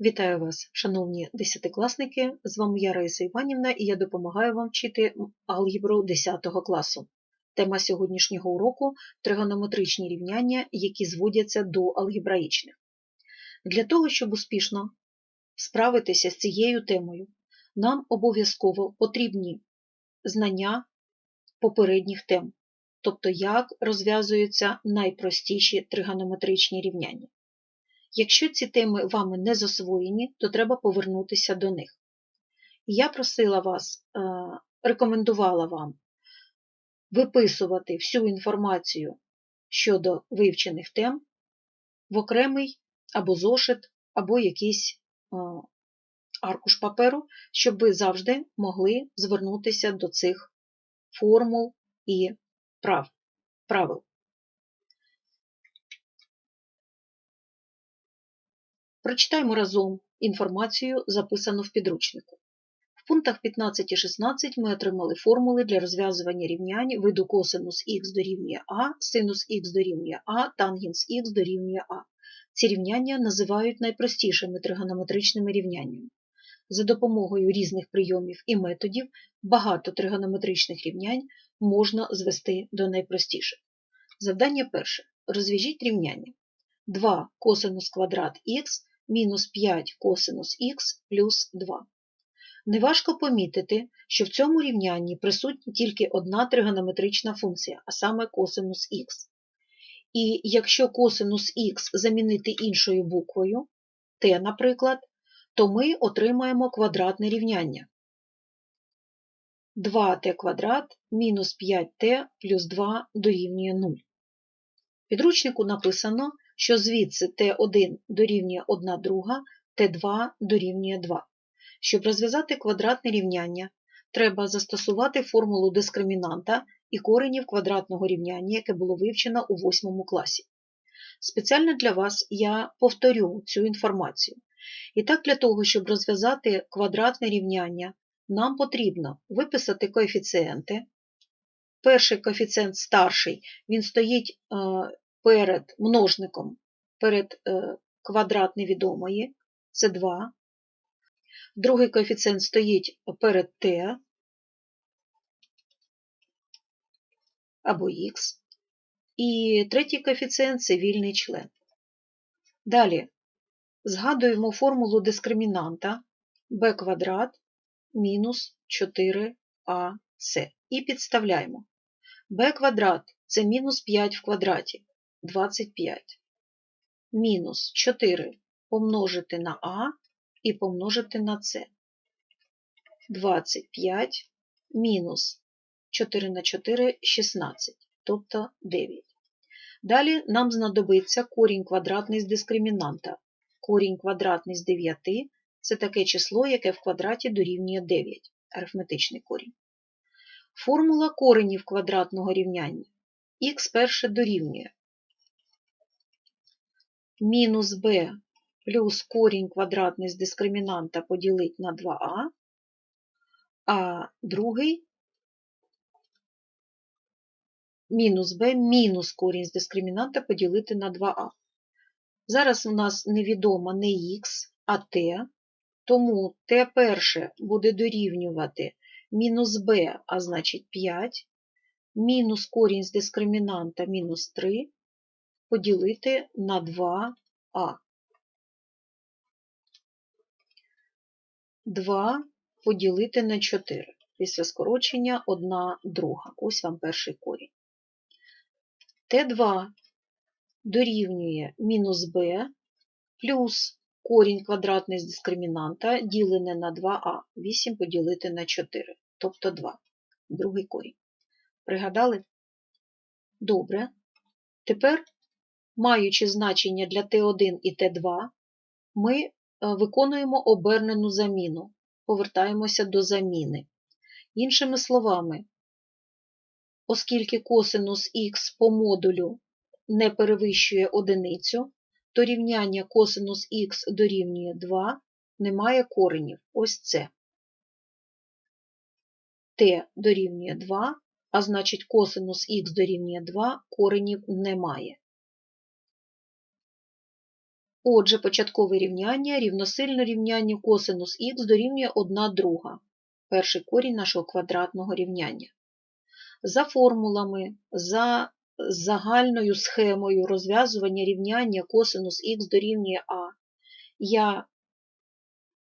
Вітаю вас, шановні десятикласники! З вами я Раїса Іванівна і я допомагаю вам вчити алгебру 10 класу. Тема сьогоднішнього уроку тригонометричні рівняння, які зводяться до алгебраїчних. Для того, щоб успішно справитися з цією темою, нам обов'язково потрібні знання попередніх тем, тобто як розв'язуються найпростіші тригонометричні рівняння. Якщо ці теми вами не засвоєні, то треба повернутися до них. Я просила вас, е, рекомендувала вам виписувати всю інформацію щодо вивчених тем в окремий або зошит, або якийсь е, аркуш паперу, щоб ви завжди могли звернутися до цих формул і прав, правил. Прочитаємо разом інформацію, записану в підручнику. В пунктах 15 і 16 ми отримали формули для розв'язування рівнянь виду косинус х дорівнює А, синус х дорівнює А, тангенс х дорівнює А. Ці рівняння називають найпростішими тригонометричними рівняннями. За допомогою різних прийомів і методів багато тригонометричних рівнянь можна звести до найпростіших. Завдання перше. Розв'яжіть рівняння. 2 косинус квадрат х мінус 5 косинус х плюс 2. Неважко помітити, що в цьому рівнянні присутня тільки одна тригонометрична функція, а саме косинус х. І якщо косинус х замінити іншою буквою, t, наприклад, то ми отримаємо квадратне рівняння. 2t квадрат мінус 5t плюс 2 дорівнює 0. В підручнику написано, що звідси t1 дорівнює 1 друга, t2 дорівнює 2. Щоб розв'язати квадратне рівняння, треба застосувати формулу дискримінанта і коренів квадратного рівняння, яке було вивчено у 8 класі. Спеціально для вас я повторю цю інформацію. І так, для того, щоб розв'язати квадратне рівняння, нам потрібно виписати коефіцієнти. Перший коефіцієнт старший, він стоїть перед множником, перед е, квадрат невідомої, це 2. Другий коефіцієнт стоїть перед t або х. І третій коефіцієнт це вільний член. Далі згадуємо формулу дискримінанта b квадрат мінус 4ac і підставляємо. b квадрат це мінус 5 в квадраті. 25. Мінус 4 помножити на А і помножити на С. 25 мінус 4 на 4 16, тобто 9. Далі нам знадобиться корінь квадратний з дискримінанта. Корінь квадратний з 9 це таке число, яке в квадраті дорівнює 9, арифметичний корінь. Формула коренів квадратного рівняння. Х перше дорівнює мінус b плюс корінь квадратний з дискримінанта поділити на 2а, а другий мінус b мінус корінь з дискримінанта поділити на 2а. Зараз у нас невідомо не х, а t, тому t перше буде дорівнювати мінус b, а значить 5, мінус корінь з дискримінанта мінус 3, поділити на 2а. 2 поділити на 4. Після скорочення 1 друга. Ось вам перший корінь. Т2 дорівнює мінус b плюс корінь квадратний з дискримінанта ділене на 2а. 8 поділити на 4, тобто 2. Другий корінь. Пригадали? Добре. Тепер маючи значення для Т1 і Т2, ми е, виконуємо обернену заміну, повертаємося до заміни. Іншими словами, оскільки косинус х по модулю не перевищує одиницю, то рівняння косинус х дорівнює 2 немає коренів. Ось це. Т дорівнює 2, а значить косинус х дорівнює 2 коренів немає. Отже, початкове рівняння рівносильно рівнянню косинус х дорівнює 1 друга. Перший корінь нашого квадратного рівняння. За формулами, за загальною схемою розв'язування рівняння косинус х дорівнює А, я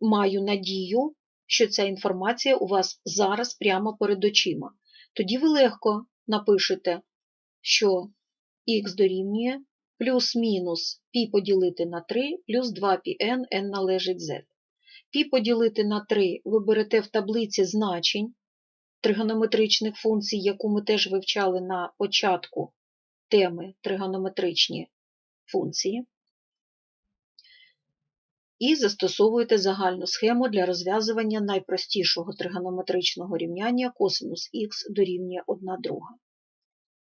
маю надію, що ця інформація у вас зараз прямо перед очима. Тоді ви легко напишете, що х дорівнює плюс-мінус π поділити на 3 плюс 2πn n належить z. π поділити на 3 ви берете в таблиці значень тригонометричних функцій, яку ми теж вивчали на початку теми тригонометричні функції. І застосовуєте загальну схему для розв'язування найпростішого тригонометричного рівняння косинус х дорівнює 1 друга.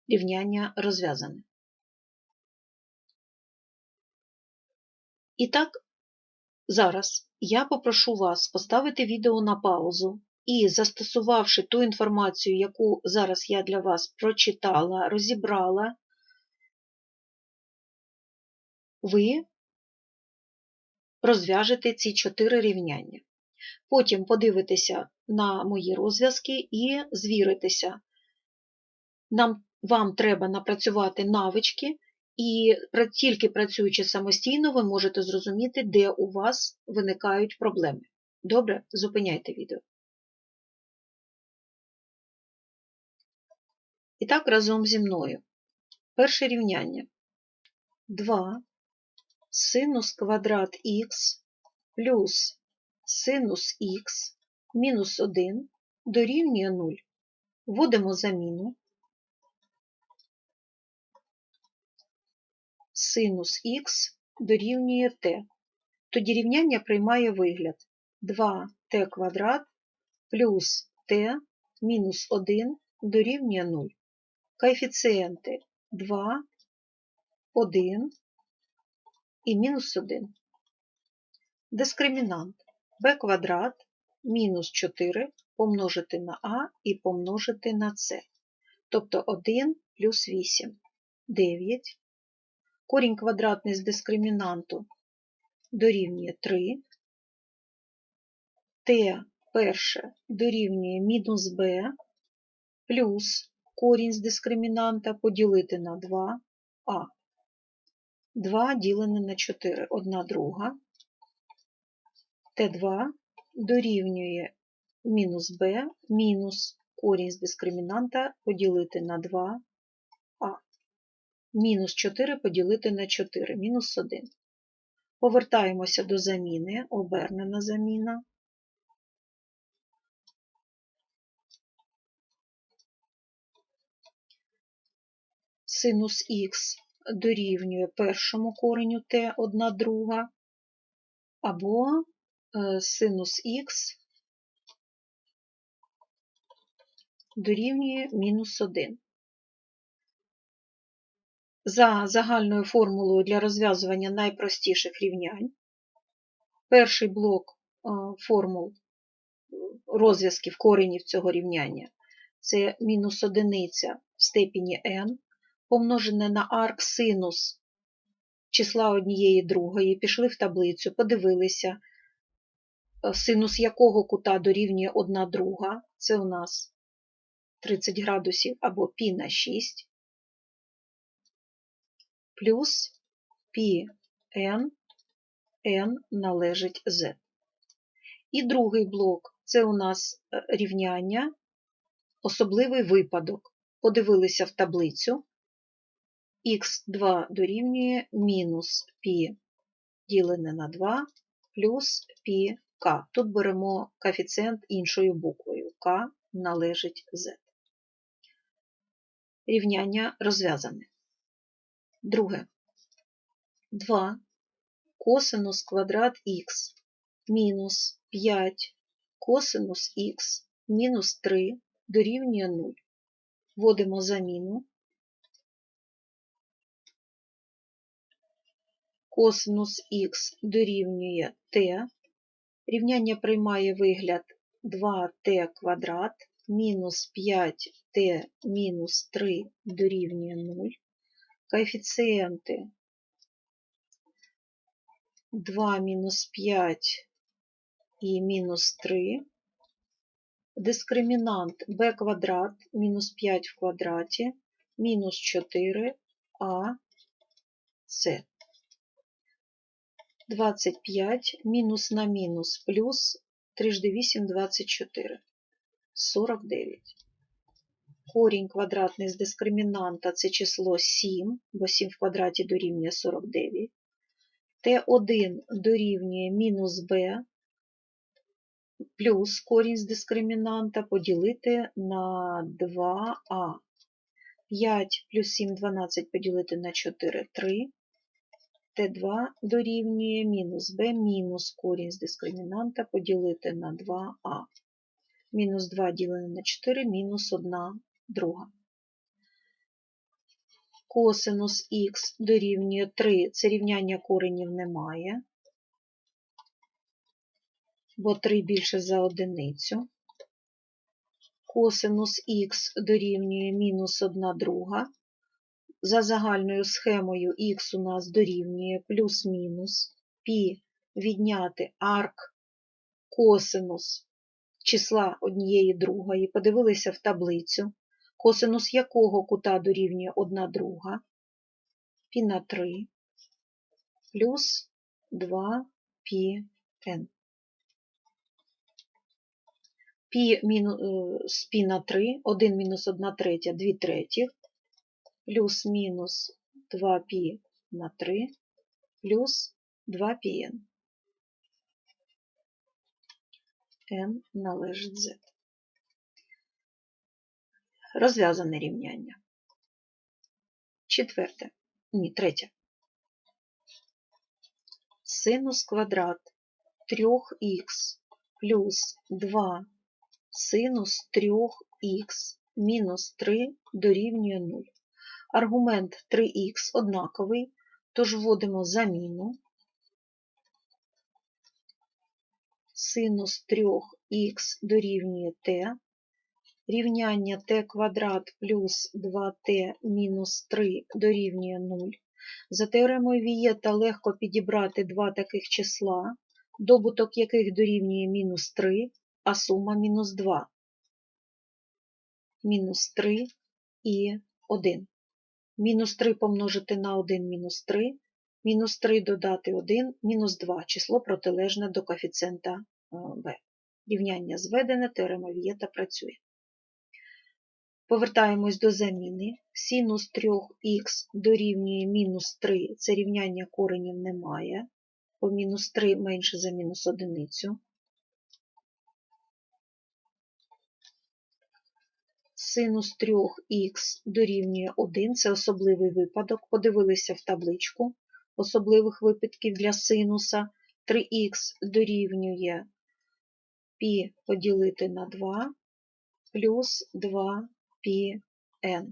Рівняння розв'язане. І так, зараз я попрошу вас поставити відео на паузу і, застосувавши ту інформацію, яку зараз я для вас прочитала, розібрала, ви розв'яжете ці чотири рівняння. Потім подивитеся на мої розв'язки і звіритеся. Нам, Вам треба напрацювати навички, і тільки працюючи самостійно, ви можете зрозуміти, де у вас виникають проблеми. Добре, зупиняйте відео. І так, разом зі мною. Перше рівняння. 2 синус квадрат х плюс синус х мінус 1 дорівнює 0. Вводимо заміну. Синус х дорівнює t. Тоді рівняння приймає вигляд 2t квадрат плюс t мінус 1 дорівнює 0. Коефіцієнти 2, 1 і мінус 1. Дискримінант b квадрат мінус 4 помножити на а і помножити на С. Тобто 1 плюс 8 9. Корінь квадратний з дискримінанту дорівнює 3. Т перше дорівнює мінус b плюс корінь з дискримінанта поділити на 2а. 2 ділене на 4, 1 друга. Т2 дорівнює мінус b мінус корінь з дискримінанта поділити на 2а. Мінус 4 поділити на 4, мінус 1. Повертаємося до заміни, обернена заміна. Синус х дорівнює першому кореню t 1 друга, або е, синус х дорівнює мінус 1. За загальною формулою для розв'язування найпростіших рівнянь. Перший блок е, формул розв'язків коренів цього рівняння це мінус одиниця в степені n помножене на арк синус числа однієї другої, пішли в таблицю, подивилися, е, синус якого кута дорівнює 1 друга, це у нас 30 градусів або π на 6, плюс Pn n належить Z. І другий блок це у нас е, рівняння, особливий випадок. Подивилися в таблицю х2 дорівнює мінус π ділене на 2 плюс πk. Тут беремо коефіцієнт іншою буквою К належить Z. Рівняння розв'язане. Друге. 2 косинус квадрат х мінус 5 косинус х мінус 3 дорівнює 0. Вводимо заміну. косинус х дорівнює t. Рівняння приймає вигляд 2t квадрат мінус 5t мінус 3 дорівнює 0. Коефіцієнти 2 мінус 5 і мінус 3. Дискримінант b квадрат мінус 5 в квадраті мінус 4 а С. 25 мінус на мінус плюс 3 8 – 24. 49. Корінь квадратний з дискримінанта це число 7, бо 7 в квадраті дорівнює 49. Т1 дорівнює мінус b плюс корінь з дискримінанта поділити на 2а. 5 плюс 7 – 12 поділити на 4 – 3. Т2 дорівнює мінус b мінус корінь з дискримінанта поділити на 2а. Мінус 2 ділене на 4, мінус 1 друга. Косинус х дорівнює 3, це рівняння коренів немає, бо 3 більше за одиницю. Косинус х дорівнює мінус 1 друга. За загальною схемою х у нас дорівнює плюс-мінус π відняти арк косинус числа однієї другої, подивилися в таблицю, косинус якого кута дорівнює 1 друга, пі на 3 плюс 2 пі n. Пі е, з пі на 3, 1 мінус 1 третя, 2 треті, плюс мінус 2 пі на 3, плюс 2 пі n. n належить z. Розв'язане рівняння. Четверте. Ні, третє. Синус квадрат 3х плюс 2 синус 3х мінус 3 дорівнює 0. Аргумент 3х однаковий, тож вводимо заміну. Синус 3х дорівнює t, рівняння t квадрат плюс 2t мінус 3 дорівнює 0. За теоремою Вієта легко підібрати два таких числа, добуток яких дорівнює мінус 3, а сума мінус 2. Мінус 3 і 1. Мінус 3 помножити на 1 мінус 3, мінус 3 додати 1, мінус 2 число протилежне до коефіцієнта b. Рівняння зведене, теорема Вієта працює. Повертаємось до заміни. Синус 3х дорівнює мінус 3, це рівняння коренів немає, бо мінус 3 менше за мінус одиницю. Синус 3х дорівнює 1, це особливий випадок. Подивилися в табличку особливих випадків для синуса. 3х дорівнює π поділити на 2 плюс 2πn.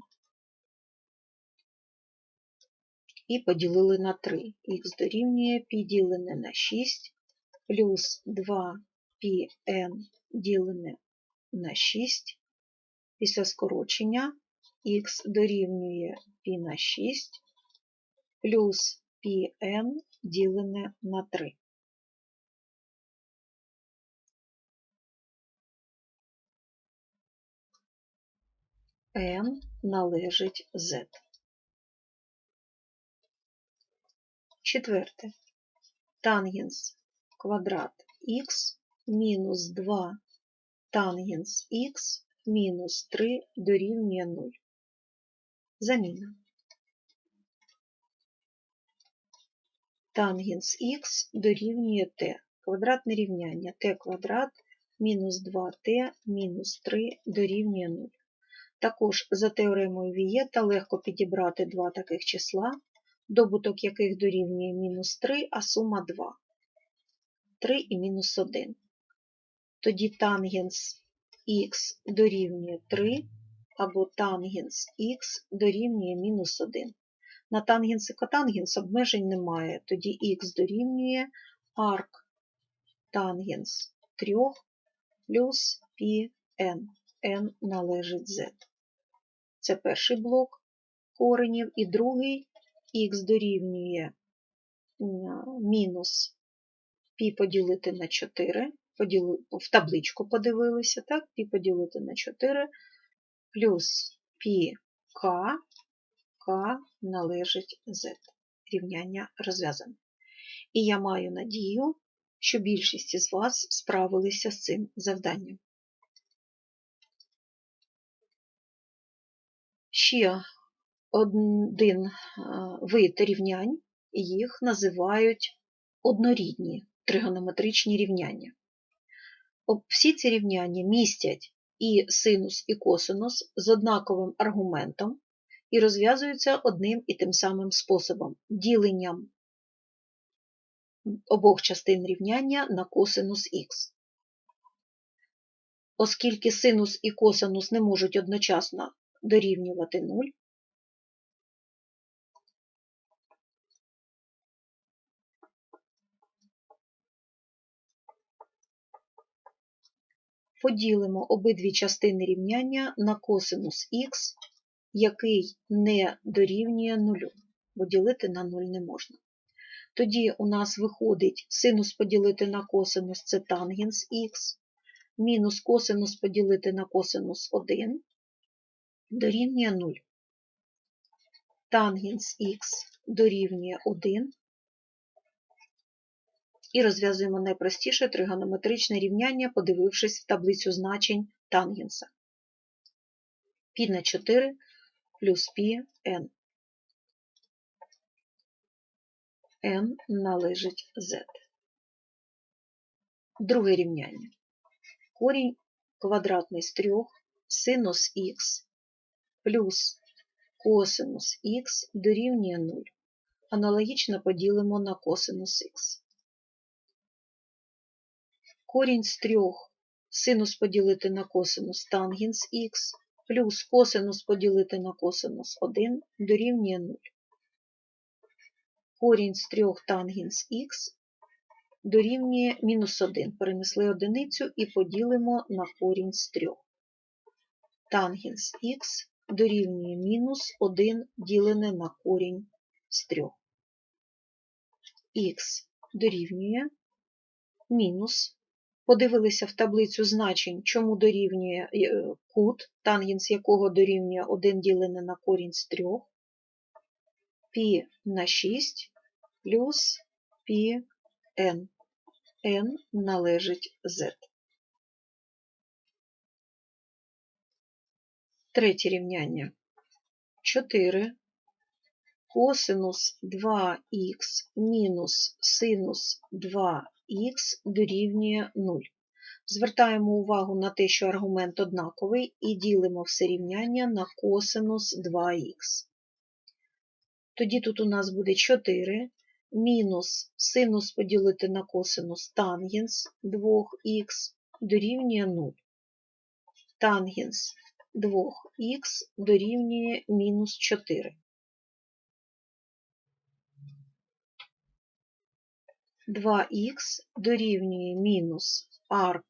І поділили на 3. Х дорівнює π ділене на 6 плюс 2πn ділене на 6. Після скорочення х дорівнює π на 6 плюс πn ділене на 3. N належить z. Четверте. Тангенс квадрат х мінус 2 тангенс х мінус 3 дорівнює 0. Заміна. Тангенс х дорівнює t. Квадратне рівняння t квадрат мінус 2t мінус 3 дорівнює 0. Також за теоремою Вієта легко підібрати два таких числа, добуток яких дорівнює мінус 3, а сума 2. 3 і мінус 1. Тоді тангенс х дорівнює 3, або тангенс х дорівнює мінус 1. На тангенс і котангенс обмежень немає, тоді х дорівнює арк тангенс 3 плюс πn, n належить z. Це перший блок коренів, і другий х дорівнює мінус пі поділити на 4, поділи, в табличку подивилися, так, пі поділити на 4, плюс пі к, к належить z. Рівняння розв'язане. І я маю надію, що більшість із вас справилися з цим завданням. Ще один е, вид рівнянь, їх називають однорідні тригонометричні рівняння. Всі ці рівняння містять і синус, і косинус з однаковим аргументом і розв'язуються одним і тим самим способом діленням обох частин рівняння на косинус х. Оскільки синус і косинус не можуть одночасно дорівнювати 0, поділимо обидві частини рівняння на косинус х, який не дорівнює нулю, бо ділити на 0 не можна. Тоді у нас виходить синус поділити на косинус це тангенс х, мінус косинус поділити на косинус 1 дорівнює 0. Тангенс х дорівнює 1. І розв'язуємо найпростіше тригонометричне рівняння, подивившись в таблицю значень тангенса. Пі на 4 плюс пі n. n належить z. Друге рівняння. Корінь квадратний з 3 синус х плюс косинус х дорівнює 0. Аналогічно поділимо на косинус х. Корінь з 3 синус поділити на косинус тангенс х плюс косинус поділити на косинус 1 дорівнює 0. Корінь з 3 тангенс х дорівнює мінус 1. Перенесли одиницю і поділимо на корінь з 3. Тангенс х дорівнює мінус 1 ділене на корінь з 3. Х дорівнює мінус. Подивилися в таблицю значень, чому дорівнює е, кут, тангенс якого дорівнює 1 ділене на корінь з 3, π на 6 плюс n. n належить z. Третє рівняння. 4 косинус 2х мінус синус 2х дорівнює 0. Звертаємо увагу на те, що аргумент однаковий, і ділимо все рівняння на косинус 2х. Тоді тут у нас буде 4 мінус синус поділити на косинус тангенс 2х дорівнює 0. Тангенс 2х дорівнює мінус 4. 2х дорівнює мінус арк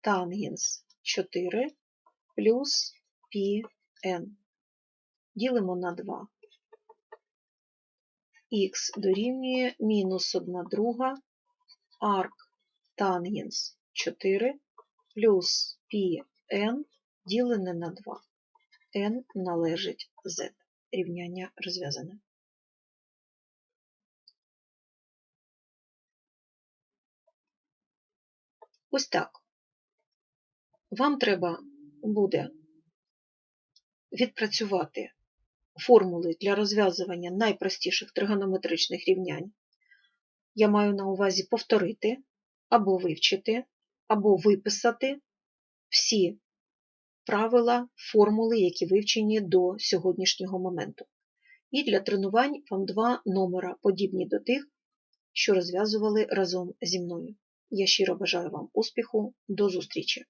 тангенс 4 плюс πn. Ділимо на 2. Х дорівнює мінус 1 друга арк тангенс 4 плюс πn ділене на 2. n належить z. Рівняння розв'язане. Ось так. Вам треба буде відпрацювати формули для розв'язування найпростіших тригонометричних рівнянь. Я маю на увазі повторити або вивчити, або виписати всі правила, формули, які вивчені до сьогоднішнього моменту. І для тренувань вам два номера, подібні до тих, що розв'язували разом зі мною. Я щиро бажаю вам успіху, до зустрічі!